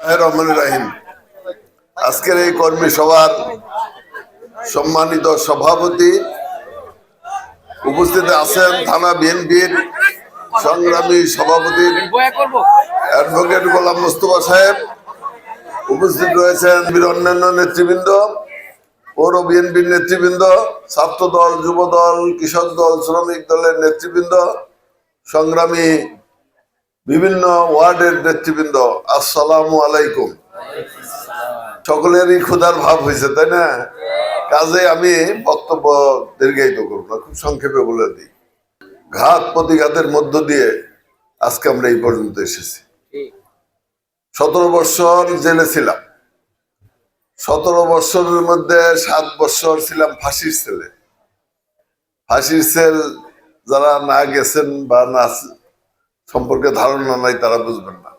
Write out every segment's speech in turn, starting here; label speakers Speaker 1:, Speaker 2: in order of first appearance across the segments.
Speaker 1: রাহিম। আজকের এই কর্মী সভার সম্মানিত সভাপতি উপস্থিত আছেন থানা বিএনপির সংগ্রামী সভাপতি অ্যাডভোকেট গোলাম মোস্তফা সাহেব। উপস্থিত রয়েছেন অন্যান্য নেতৃবৃন্দ, পৌর বিএনপির নেতৃবৃন্দ ছাত্র দল যুব দল কৃষক দল, শ্রমিক দলের নেতৃবৃন্দ, সংগ্রামী বিভিন্ন ওয়ার্ডের নেতৃবৃন্দ, আসসালামু আলাইকুম। সকলেরই ক্ষুধার ভাব হয়েছে, তাই না? কাজে আমি বক্তব্য দীর্ঘায়িত করব না, খুব সংক্ষেপে বলে দিই। ঘাত প্রতিঘাতের মধ্য দিয়ে আজকে আমরা এই পর্যন্ত এসেছি। সতেরো বছর জেলে ছিলাম। সতেরো বছরের মধ্যে সাত বছর ছিলাম ফাঁসির ছেলে ফাঁসির সেল যারা না গেছেন বা না সম্পর্কে ধারণা নাই, তারা বুঝবেন না।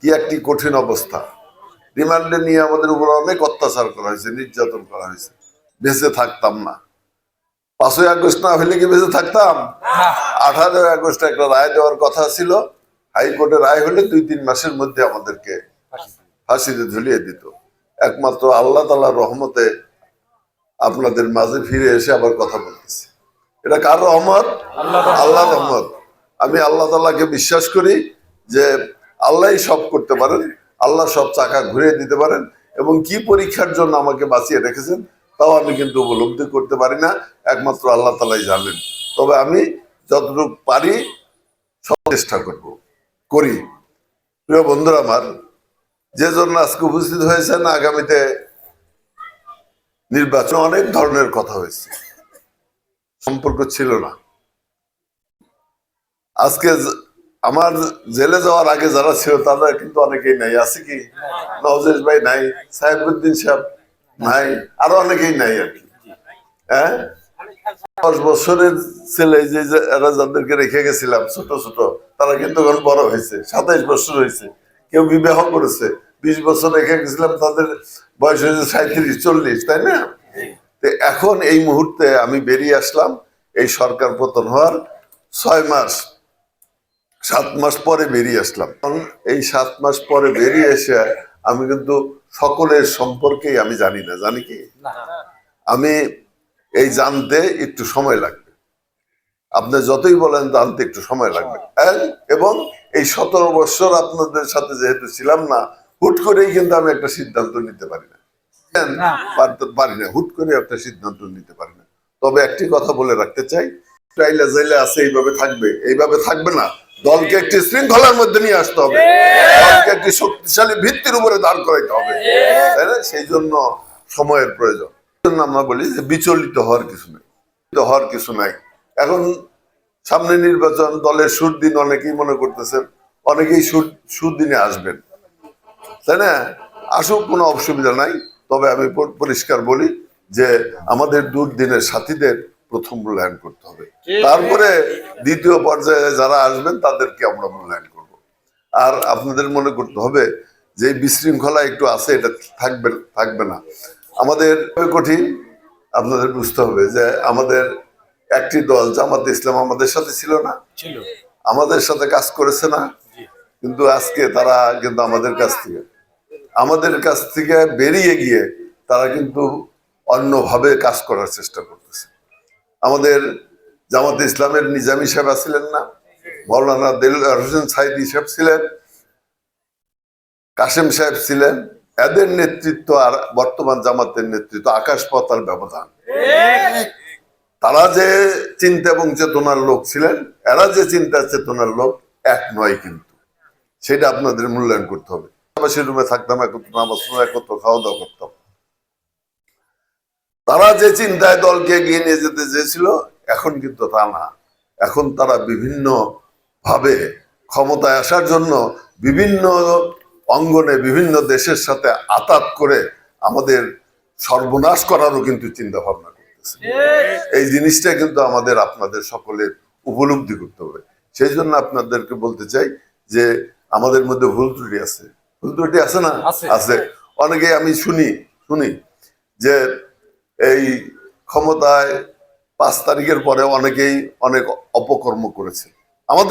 Speaker 1: কি একটি কঠিন অবস্থা। রিমান্ডে নিয়ে আমাদের উপর অনেক অত্যাচার করা হয়েছে, নির্যাতন করা হয়েছে। বেঁচে থাকতাম না। পাঁচই আগস্ট না হলে কি বেঁচে থাকতাম? আঠারোই আগস্ট একটা রায় দেওয়ার কথা ছিল। হাইকোর্টে রায় হলে দুই তিন মাসের মধ্যে আমাদেরকে ফাঁসিতে ঝুলিয়ে দিত। একমাত্র আল্লাহ তালার রহমতে আপনাদের মাঝে ফিরে এসে আবার কথা বলতেছি। এটা কার রহমত? আল্লাহ রহমত। আমি আল্লাহ তালাকে বিশ্বাস করি যে আল্লাহ সব করতে পারেন, আল্লাহ সব চাকা ঘুরিয়ে দিতে পারেন এবং কি পরীক্ষার জন্য আমাকে বাঁচিয়ে রেখেছেন তাও আমি কিন্তু উপলব্ধি করতে পারি না, একমাত্র আল্লাহ তালাই জানেন। তবে আমি যতটুকু পারি সব চেষ্টা করব, করি। প্রিয় বন্ধুরা আমার, যে জন্য আজকে উপস্থিত হয়েছেন, আগামীতে নির্বাচন অনেক ধরনের কথা হয়েছে। সম্পর্ক ছিল না। আজকে আমার জেলে যাওয়ার আগে যারা ছিল তারা কিন্তু অনেকেই নাই। আছে কি? নওজেশ ভাই নাই সাহেবুদ্দিন সাহেব নাই আরও অনেকেই নাই আর কি। হ্যাঁ? দশ বছরের ছেলে যে যে এরা যাদেরকে রেখে গেছিলাম ছোট ছোট তারা কিন্তু এখন বড় হয়েছে সাতাইশ বছর হয়েছে। কেউ বিবাহ করেছে বিশ বছর রেখে গেছিলাম তাদের বয়স হয়েছে সাঁত্রিশ চল্লিশ তাই না? তো এখন এই মুহূর্তে আমি বেরিয়ে আসলাম এই সরকার পতন হওয়ার ছয় মাস সাত মাস পরে বেরিয়ে আসলাম। এই সাত মাস পরে বেরিয়ে এসে আমি কিন্তু সকলের সম্পর্কেই আমি জানি না। জানি কি? আমি এই জানতে একটু সময় লাগবে। আপনি যতই বলেন জানতে একটু সময় লাগবে। এবং এই সতেরো বছর আপনাদের সাথে যেহেতু ছিলাম না হুট করেই কিন্তু আমি একটা সিদ্ধান্ত নিতে পারি না। পারি না। হুট করে একটা সিদ্ধান্ত নিতে পারি না। তবে একটি কথা বলে রাখতে চাই চাইলে চাইলে আছে এইভাবে থাকবে। এইভাবে থাকবে না। দলকে একটি শৃঙ্খলার মধ্যে নিয়ে আসতে হবে। দলকে একটি শক্তিশালী ভিত্তির উপরে দাঁড় করাইতে হবে। তাই না? সেই জন্য সময়ের প্রয়োজন। জন্য আমরা বলি যে বিচলিত হওয়ার কিছু নেই। হওয়ার কিছু নাই। এখন সামনে নির্বাচন দলের সুর দিন অনেকেই মনে করতেছেন অনেকেই সুর সুদিনে আসবেন। তাই না? আসুক কোনো অসুবিধা নাই। তবে আমি পরিষ্কার বলি যে আমাদের দুর্দিনের সাথীদের প্রথম মূল্যায়ন করতে হবে। তারপরে দ্বিতীয় পর্যায়ে যারা আসবেন তাদেরকে আমরা মূল্যায়ন করব। আর আপনাদের মনে করতে হবে যে বিশৃঙ্খলা একটু আছে এটা থাকবে থাকবে না। আমাদের কঠিন। আপনাদের বুঝতে হবে যে আমাদের একটি দল জামাত ইসলাম আমাদের সাথে ছিল না।
Speaker 2: ছিল।
Speaker 1: আমাদের সাথে কাজ করেছে না। কিন্তু আজকে তারা কিন্তু আমাদের কাছ থেকে আমাদের কাছ থেকে বেরিয়ে গিয়ে তারা কিন্তু অন্যভাবে কাজ করার চেষ্টা করতেছে। আমাদের জামাতে ইসলামের নিজামী সাহেব ছিলেন না মৌলানা দেলুয়ার হোসেন সাইদি সাহেব ছিলেন, কাশেম সাহেব ছিলেন, এদের নেতৃত্ব আর বর্তমান জামাতের নেতৃত্ব আকাশ পাতাল ব্যবধান। তারা যে চিন্তা এবং চেতনার লোক ছিলেন, এরা যে চিন্তা চেতনার লোক, এক নয় কিন্তু। সেটা আপনাদের মূল্যায়ন করতে হবে। রুমে থাকতাম, একত্র নামাজ একত্র খাওয়া দাওয়া করতাম। তারা যে চিন্তায় দলকে এগিয়ে নিয়ে যেতে চেয়েছিল এখন কিন্তু তা না। এখন তারা বিভিন্ন ভাবে ক্ষমতায় আসার জন্য বিভিন্ন অঙ্গনে বিভিন্ন দেশের সাথে আতাত করে আমাদের সর্বনাশ করারও কিন্তু চিন্তা ভাবনা করতেছে এই জিনিসটা কিন্তু আমাদের আপনাদের সকলের উপলব্ধি করতে হবে। সেই জন্য আপনাদেরকে বলতে চাই যে আমাদের মধ্যে ভুল ত্রুটি আছে। ভুল ত্রুটি আছে না?
Speaker 2: আছে।
Speaker 1: আছে। অনেকে আমি শুনি শুনি যে এই ক্ষমতায় পাঁচ তারিখের পরে অনেকেই অনেক অপকর্ম করেছে। আমাদের